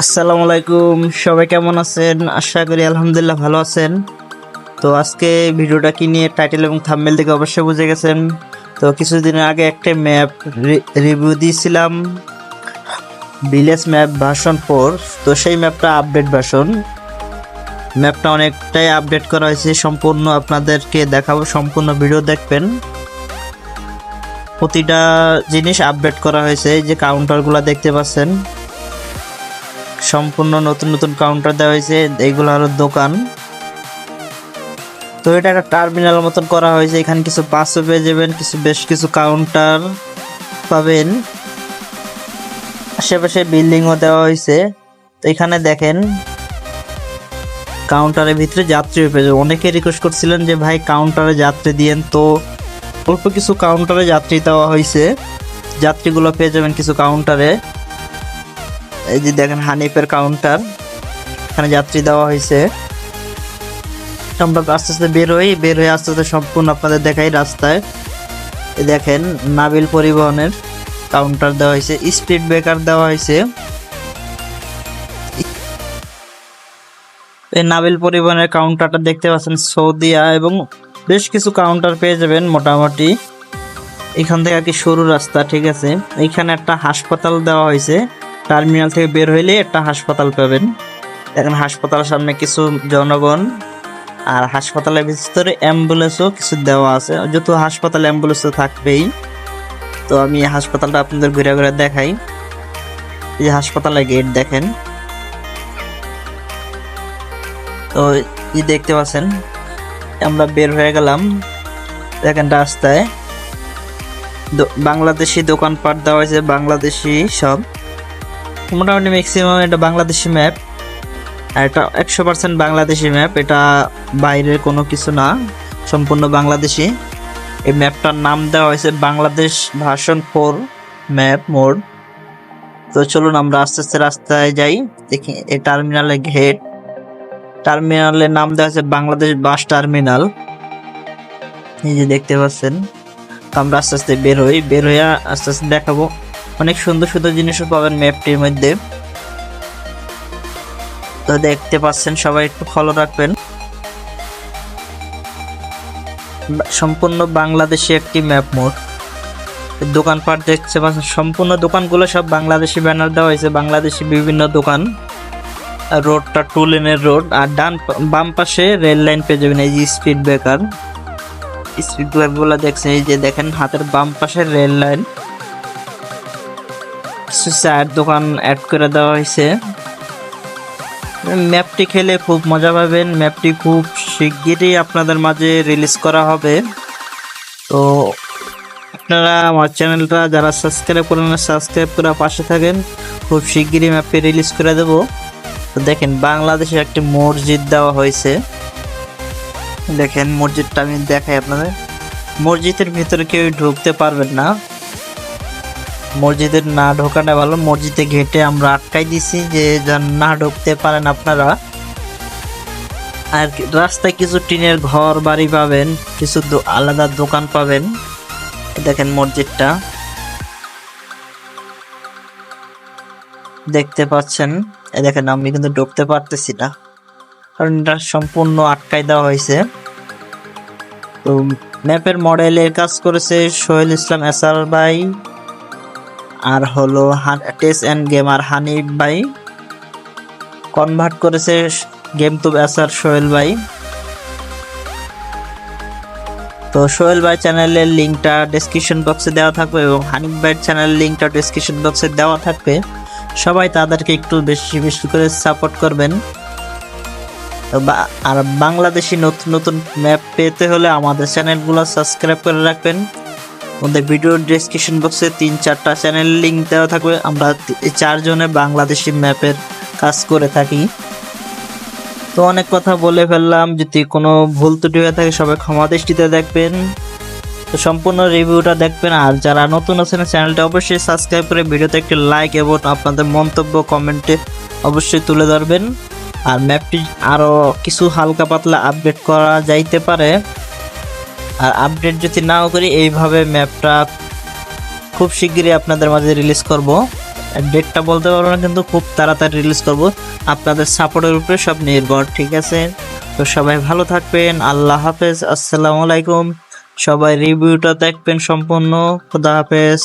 আসসালামু আলাইকুম। সবাই কেমন আছেন? আশা করি আলহামদুলিল্লাহ ভালো আছেন। তো আজকে ভিডিওটা কি নিয়ে টাইটেল এবং থাম্বনেল থেকে অবশ্যই বুঝে গেছেন। তো কিছুদিন আগে একটা ম্যাপ রিভিউ দিয়েছিলাম। ভিলেজ ম্যাপ ভার্সন ফোর তো সেই ম্যাপটা আপডেট ভার্সন ম্যাপটা অনেকটাই আপডেট করা হয়েছে। সম্পূর্ণ আপনাদেরকে দেখাবো। সম্পূর্ণ ভিডিও দেখবেন। প্রতিটা জিনিস আপডেট করা হয়েছে। যে কাউন্টারগুলো দেখতে পাচ্ছেন। সম্পূর্ণ নতুন নতুন কাউন্টার দেওয়া হয়েছে। এইগুলো হলো দোকান। তো এটা একটা টার্মিনাল মতন করা হয়েছে। এখানে কিছু বাসও পেয়ে যাবেন, কিছু বেশ কিছু কাউন্টার পাবেন। আশেপাশে বিল্ডিংও দেওয়া হয়েছে। তো এখানে দেখেন কাউন্টারের ভিতরে যাত্রী পেয়ে যাবেন। অনেকে রিকোয়েস্ট করছিলেন যে, ভাই কাউন্টারে যাত্রী দিয়েন। তো অল্প কিছু কাউন্টারে যাত্রী দেওয়া হয়েছে। যাত্রীগুলো পেয়ে যাবেন কিছু কাউন্টারে এই যে দেখেন হানিফের কাউন্টার এখানে যাত্রী দেওয়া হয়েছে। আমরা আস্তে আস্তে বের হই, বের হয়ে আস্তে আস্তে সম্পূর্ণ আপনাদের দেখাই রাস্তায়। এই দেখেন নাবিল পরিবহনের কাউন্টার দেওয়া হয়েছে স্পিড ব্রেকার দেওয়া হয়েছে। এই নাবিল পরিবহনের কাউন্টারটা দেখতে পাচ্ছেন সৌদিয়া এবং বেশ কিছু কাউন্টার পেয়ে যাবেন মোটামুটি। এখান থেকে আর কি সরু রাস্তা, ঠিক আছে। এখানে একটা হাসপাতাল দেওয়া হয়েছে। টার্মিনাল থেকে বের হইলে একটা হাসপাতাল পাবেন। এখন হাসপাতালের সামনে কিছু জনগণ আর হাসপাতালের ভিতরে অ্যাম্বুলেন্সও কিছু দেওয়া আছে। যেহেতু হাসপাতাল অ্যাম্বুলেন্স থাকবেই। তো আমি হাসপাতালটা আপনাদের ঘুরে ঘুরে দেখাই। এই হাসপাতালের গেট দেখেন। তো এই দেখতে পাচ্ছেন, আমরা বের হয়ে গেলাম। দেখেন রাস্তায়। বাংলাদেশি দোকানপাট দেওয়া হয়েছে, বাংলাদেশি সব। মোটামুটি ম্যাক্সিমাম এটা বাংলাদেশি ম্যাপ এটা একশো পার্সেন্ট বাংলাদেশি ম্যাপ এটা বাইরের কোনো কিছু না, সম্পূর্ণ বাংলাদেশি। এই ম্যাপটার নাম দেওয়া হয়েছে Bangladesh version four map mod তো চলুন আমরা আস্তে আস্তে রাস্তায় যাই, দেখি এই টার্মিনালের ঘেট টার্মিনালের নাম দেওয়া হয়েছে বাংলাদেশ বাস টার্মিনাল এই যে দেখতে পাচ্ছেন আমরা আস্তে আস্তে বের হই, বের হয়ে আস্তে আস্তে দেখাবো। অনেক সুন্দর সুন্দর জিনিসও পাবেন ম্যাপটির মধ্যে। তো দেখতে পাচ্ছেন, সবাই একটু ফলো রাখবেন। সম্পূর্ণ বাংলাদেশি একটি ম্যাপ মোড দোকানপাট দেখতে পাচ্ছেন, সম্পূর্ণ দোকানগুলো সব বাংলাদেশি ব্যানার দেওয়া হয়েছে, বাংলাদেশি বিভিন্ন দোকান। রোডটা টু লেনের রোড আর ডান বাম পাশে রেল লাইন পেয়ে যাবেন, এই যে স্পিড ব্রেকার স্পিড ব্রেকারগুলো দেখছেন, এই যে দেখেন, হাতের বাম পাশে রেল লাইন কিছু চায়ের দোকান অ্যাড করে দেওয়া হয়েছে। ম্যাপটি খেলে খুব মজা পাবেন। ম্যাপটি খুব শিগগিরই আপনাদের মাঝে রিলিজ করা হবে। তো আপনারা আমার চ্যানেলটা যারা সাবস্ক্রাইব করেন সাবস্ক্রাইব করে পাশে থাকেন। খুব শিগগিরই ম্যাপটি রিলিজ করে দেব। তো দেখেন, বাংলাদেশে একটি মসজিদ দেওয়া হয়েছে। দেখেন, মসজিদটা আমি দেখাই আপনাদের। মসজিদের ভিতরে কেউ ঢুকতে পারবেন না। মসজিদের না ঢোকাটা ভালো, মসজিদে ঘেটে আমরা আটকাই দিছি যে যেন না ঢুকতে পারেন আপনারা। আর রাস্তায় কিছু টিনের ঘর বাড়ি পাবেন, কিছু আলাদা দোকান পাবেন। দেখেন মসজিদটা। দেখতে পাচ্ছেন এই দেখেন আমি কিন্তু ঢুকতে পারতেছি না। কারণ এটা সম্পূর্ণ আটকাই দেওয়া হয়েছে। তো ম্যাপের মডেলের কাজ করেছে সোহেল ইসলাম এসার ভাই। আর হলো টেস অ্যান্ড গেমার হানিফ ভাই কনভার্ট করেছে গেম টু এসার সোহেল ভাই। তো সোহেল ভাই চ্যানেলের লিঙ্কটা ডেসক্রিপশন বক্সে দেওয়া থাকবে এবং হানিফ ভাইয়ের চ্যানেলের লিঙ্কটা ডেসক্রিপশন বক্সে দেওয়া থাকবে। সবাই তাদেরকে একটু বেশি বেশি করে সাপোর্ট করবেন। তো আর বাংলাদেশি নতুন নতুন ম্যাপ পেতে হলে আমাদের চ্যানেলগুলো সাবস্ক্রাইব করে রাখবেন। আমাদের ভিডিও ডেসক্রিপশন বক্সে তিন চারটা চ্যানেল লিংক দেওয়া থাকবে। আমরা চারজনে বাংলাদেশি ম্যাপের কাজ করে থাকি। তো অনেক কথা বলে ফেললাম, যদি কোনো ভুল ত্রুটি হয়ে থাকে সবাই ক্ষমা দৃষ্টিতে দেখবেন। তো সম্পূর্ণ রিভিউটা দেখবেন, আর যারা নতুন আছেন চ্যানেলটা অবশ্যই সাবস্ক্রাইব করে ভিডিওতে একটি লাইক এবং আপনাদের মন্তব্য কমেন্টে অবশ্যই তুলে ধরবেন। আর ম্যাপটি আরও কিছু হালকা পাতলা আপডেট করা যাইতে পারে। আর আপডেট যদি নাও করি, এইভাবে ম্যাপটা খুব শিগগিরই আপনাদের মাঝে রিলিজ করব। ডেটটা বলতে পারব না, কিন্তু খুব তাড়াতাড়ি রিলিজ করব। আপনাদের সাপোর্টের উপরে সব নির্ভর, ঠিক আছে? তো সবাই ভালো থাকবেন, আল্লাহ হাফেজ, আসসালামু আলাইকুম। সবাই রিভিউটা দেখবেন সম্পূর্ণ, খুদা হাফেজ।